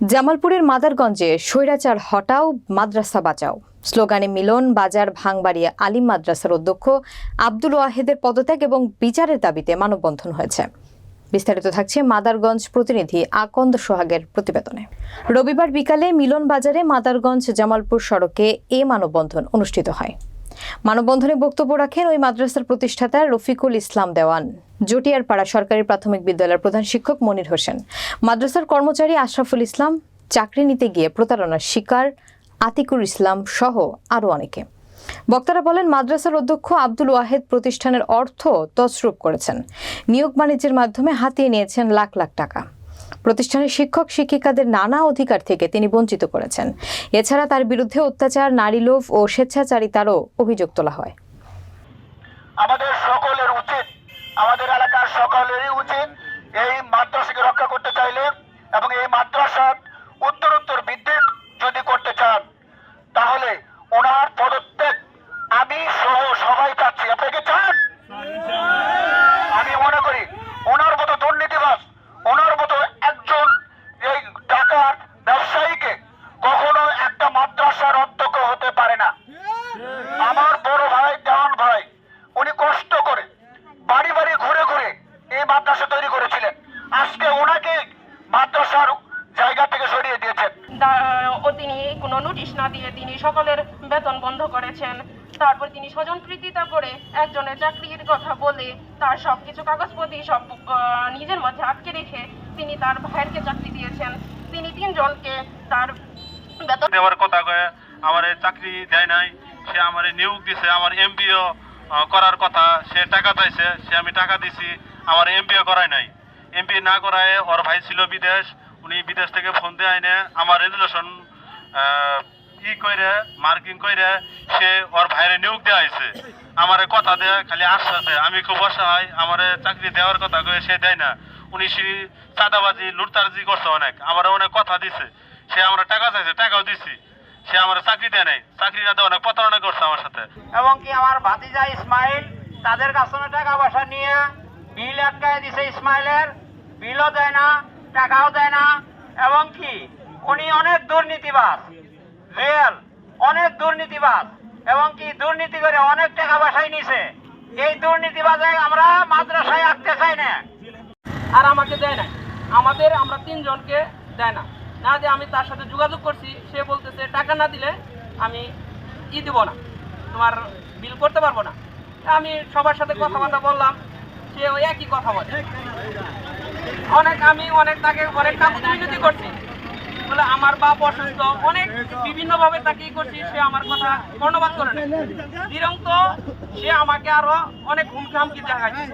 জামালপুরের মাদারগঞ্জে স্বৈরাচার হটাও, মাদ্রাসা বাঁচাও। স্লোগানে মিলন বাজার ভাঙবাড়িয়া আলিম মাদ্রাসার অধ্যক্ষ আব্দুল ওয়াহেদের পদত্যাগ এবং বিচারের দাবিতে মানববন্ধন হয়েছে। বিস্তারিত থাকছে মাদারগঞ্জ প্রতিনিধি আকন্দ সোহাগের প্রতিবেদনে। রবিবার বিকালে মিলন বাজারে মাদারগঞ্জ জামালপুর সড়কে এ মানববন্ধন অনুষ্ঠিত হয়। মানববন্ধনে বক্তব্য রাখেন ওই মাদ্রাসার প্রতিষ্ঠাতা রফিকুল ইসলাম দেওয়ান। জটিয়ারপাড়া সরকারি প্রাথমিক বিদ্যালয়ের প্রধান শিক্ষক মনির হোসেন। মাদ্রাসার কর্মচারী আশরাফুল ইসলাম, চাকরি নিতে গিয়ে প্রতারণার শিকার আতিকুর ইসলাম সহ আরও অনেকে। বক্তারা বলেন, মাদ্রাসার অধ্যক্ষ আব্দুল ওয়াহেদ প্রতিষ্ঠানের অর্থ তছরূপ করেছেন। নিয়োগ বাণিজ্যের মাধ্যমে হাতিয়ে নিয়েছেন লাখ লাখ টাকা। প্রতিষ্ঠানের শিক্ষক, শিক্ষিকাদের নানা অধিকার থেকে তিনি বঞ্চিত করেছেন। এছাড়া তার বিরুদ্ধে অত্যাচার, নারী লোভ ও স্বেচ্ছাচারিতারও অভিযোগ তোলা হয়। আমাদের সকলের উচিত, আমাদের এলাকার সকলেরই উচিত এই মাদ্রাসাকে রক্ষা করতে চাইলে এবং এই মাদ্রাসার উত্তরোত্তর বৃদ্ধি যদি করতে চান তাহলে ওনার পদত্যাগ আমি সহ সবাই চাচ্ছি আপনাকে চান আমি মনে করি ওনার মতো দুর্নীতিবাজ ওনার মতো একজন এই টাকার ব্যবসায়ীকে কখনো একটা মাদ্রাসার অধ্যক্ষ হতে পারে না আমার বড় ভাই দেওয়ান ভাই উনি কষ্ট করে বাড়ি বাড়ি ঘুরে ঘুরে এই মাদ্রাসা তৈরি করেছিলেন আজকে ওনাকে মাদ্রাসার জায়গা থেকে সরিয়ে দিয়েছেন দা- ও তিনি কোনো নোটিশ না দিয়ে তিনি সকলের বেতন বন্ধ করেছেন। তারপর তিনি স্বজন প্রীতিতা করে একজনের চাকরির কথা বলে তার সব কিছু কাগজপত্র সব নিজের মধ্যে আটকে রেখে তিনি তার ভাইয়েরকে চাকরি দিয়েছেন। তিনি তিনজনকে তার বেতন দেওয়ার কথা কয়ে আমার চাকরি দেয় নাই, সে আমার নিয়োগ দিছে, আমার এমবিও করার কথা, সে টাকা চাইছে সে আমি টাকা দিছি, আমার এমবিও করায় নাই। এমবি না করায় ওর ভাই ছিল বিদেশ, উনি বিদেশ থেকে ফোন দিয়ে আইনে আমার রেজুলেশন ই কইরে মার্কিং কইরে, সে ওর ভাইরে নিয়োগ দেওয়া হয়েছে আমার কথা দেয় খালি আশ্বাস আমি খুব অসহায়, আমার চাকরি দেওয়ার কথা কয়ে সে দেয় না। উনি সে চাঁদাবাজি, লুটতারাজি করছে অনেক। আমার অনেক কথা দিছে। সে আমরা টাকা চাইছে, টাকাও দিছি। সে আমার চাকরি দেয় নাই। চাকরি না দেওয়া অনেক প্রতারণা করছে আমার সাথে। এবং কি আমার ভাতিজা ইসমাইল, তাদের কাছ টাকা পয়সা নিয়ে বিল আটকায় দিছে ইসমাইলের। বিলও দেয় না, টাকাও দেয় না। এবং কি উনি অনেক দুর্নীতিবাজ। রিয়েল অনেক দুর্নীতিবাজ। এবং কি দুর্নীতি করে অনেক টাকা পয়সাই নিছে। এই দুর্নীতিবাজে আমরা মাদ্রাসায় আঁকতে চাই না। আর আমাকে দেয় না আমাদের আমরা তিনজনকে দেয় না। না দিয়ে আমি তার সাথে যোগাযোগ করছি, সে বলতেছে টাকা না দিলে আমি ই দিব না। তোমার বিল করতে পারব না। আমি সবার সাথে কথাবার্তা বললাম সে ওই একই কথা বলে। অনেক আমি অনেক তাকে অনেক কাকুতি মিনতি বলে আমার বাপ অসুস্থ, অনেক বিভিন্ন ভাবে তাকে করছি, সে আমার কথা কর্ণপাত করে না সে আমাকে আরও অনেক হুমকি হামকি দেখাচ্ছে